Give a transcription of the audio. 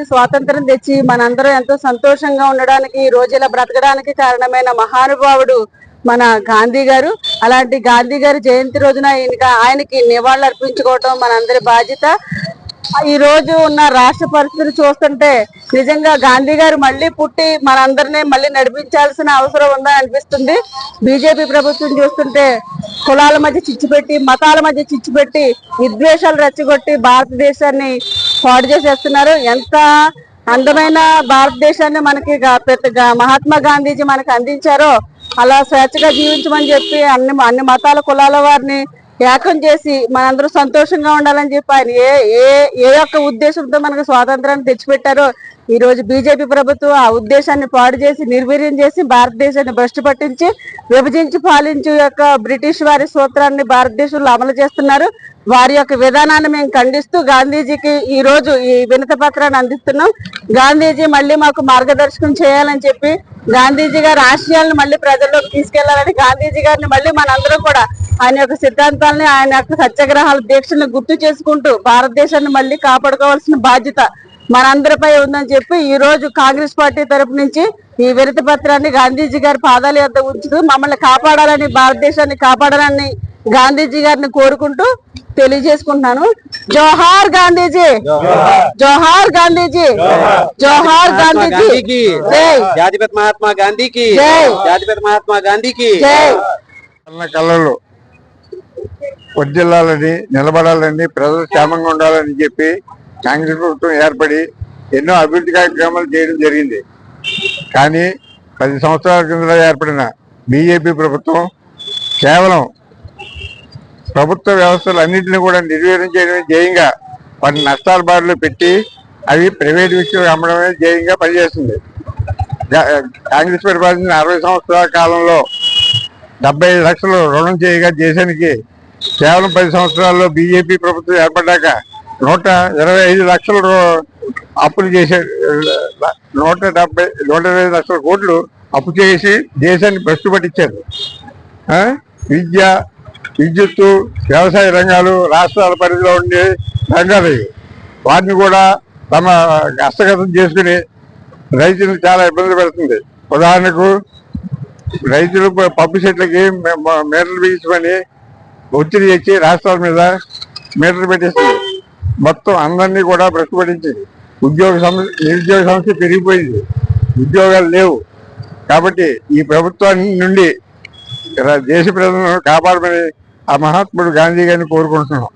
భారతదేశానికి స్వాతంత్రం తెచ్చి మనందరం ఎంతో సంతోషంగా ఉండడానికి ఈ రోజు ఇలా బ్రతకడానికి కారణమైన మహానుభావుడు మన గాంధీ గారు. అలాంటి గాంధీ గారి జయంతి రోజున ఆయనకి నివాళులు అర్పించుకోవటం మనందరి బాధ్యత. ఈ రోజు ఉన్న రాష్ట్ర పరిస్థితులు చూస్తుంటే నిజంగా గాంధీ గారు మళ్ళీ పుట్టి మనందరినీ మళ్ళీ నడిపించాల్సిన అవసరం ఉందని అనిపిస్తుంది. బీజేపీ ప్రభుత్వం చూస్తుంటే కులాల మధ్య చిచ్చుపెట్టి మతాల మధ్య చిచ్చుపెట్టి విద్వేషాలు రెచ్చగొట్టి భారతదేశాన్ని పాడు చేసేస్తున్నారు. ఎంత అందమైన భారతదేశాన్ని మనకి మహాత్మా గాంధీజీ మనకి అందించారో అలా స్వేచ్ఛగా జీవించమని చెప్పి అన్ని అన్ని మతాల కులాల వారిని ఏకం చేసి మనందరూ సంతోషంగా ఉండాలని చెప్పి ఆయన ఏ ఏ ఏ యొక్క ఉద్దేశంతో మనకు స్వాతంత్రాన్ని తెచ్చిపెట్టారో ఈ రోజు బీజేపీ ప్రభుత్వం ఆ ఉద్దేశాన్ని పాడు చేసి నిర్వీర్యం చేసి భారతదేశాన్ని భ్రష్టు పట్టించి విభజించి పాలించు యొక్క బ్రిటిష్ వారి సూత్రాన్ని భారతదేశంలో అమలు చేస్తున్నారు. వారి యొక్క విధానాన్ని మేము ఖండిస్తూ గాంధీజీకి ఈ రోజు ఈ వినత పత్రాన్ని అందిస్తున్నాం. గాంధీజీ మళ్ళీ మాకు మార్గదర్శకం చేయాలని చెప్పి గాంధీజీ గారి ఆశయాలను మళ్ళీ ప్రజల్లోకి తీసుకెళ్ళాలని గాంధీజీ గారిని మళ్ళీ మనందరం కూడా ఆయన యొక్క సిద్ధాంతాలని ఆయన యొక్క సత్యాగ్రహాల దీక్షలను గుర్తు చేసుకుంటూ భారతదేశాన్ని మళ్ళీ కాపాడుకోవాల్సిన బాధ్యత మనందరిపై ఉందని చెప్పి ఈ రోజు కాంగ్రెస్ పార్టీ తరపు నుంచి ఈ వినతి పత్రాన్ని గాంధీజీ గారి పాదాల యొద్ద ఉంచుతూ మమ్మల్ని కాపాడాలని భారతదేశాన్ని కాపాడాలని గాంధీజీ గారిని కోరుకుంటూ తెలియజేసుకుంటున్నాను. జోహార్ గాంధీజీ! జోహార్ గాంధీజీ! జోహార్ గాంధీజీ! జాతిపిత మహాత్మా గాంధీకి. జాతిపిత మహాత్మా గాంధీకి జై! అన్న కళలు వర్దిల్లాలని నిలబడాలని ప్రజలు క్షేమంగా ఉండాలని చెప్పి కాంగ్రెస్ ప్రభుత్వం ఏర్పడి ఎన్నో అభివృద్ధి కార్యక్రమాలు చేయడం జరిగింది. కానీ పది సంవత్సరాల కింద ఏర్పడిన బీజేపీ ప్రభుత్వం కేవలం ప్రభుత్వ వ్యవస్థలు అన్నింటినీ కూడా నిర్వీర్యం చేయడమే ధ్యేయంగా వాటిని నష్టాల బారిలో పెట్టి అవి ప్రైవేట్ వ్యక్తులకు అమ్మడమే ధ్యేయంగా పనిచేస్తుంది. కాంగ్రెస్ పరిపాలించిన అరవై సంవత్సరాల కాలంలో డెబ్బై ఐదు లక్షలు రుణం చేయగా దేశానికి కేవలం పది సంవత్సరాల్లో బీజేపీ ప్రభుత్వం ఏర్పడ్డాక నూట ఇరవై ఐదు లక్షలు రూ- అప్పులు చేసే నూట డెబ్బై నూట ఇరవై లక్షల కోట్లు అప్పు చేసి దేశాన్ని భ్రష్టు పట్టించారు విద్య విద్యుత్తు వ్యవసాయ రంగాలు రాష్ట్రాల పరిధిలో ఉండే రంగాలు వాటిని కూడా తమ హస్తగతం చేసుకుని రైతులు చాలా ఇబ్బంది పెడుతుంది. ఉదాహరణకు రైతులు పప్పు చెట్లకి మేటలు బిగించమని ఒత్తిడి తెచ్చి రాష్ట్రాల మీద మీటర్ పెట్టేస్తుంది మొత్తం అందరినీ కూడా భ్రష్టుపడించింది ఉద్యోగ సమస్య నిరుద్యోగ సమస్య పెరిగిపోయింది. ఉద్యోగాలు లేవు. కాబట్టి ఈ ప్రభుత్వాన్ని నుండి దేశ ప్రజలను కాపాడమని ఆ మహాత్ముడు గాంధీ గారిని కోరుకుంటున్నాం.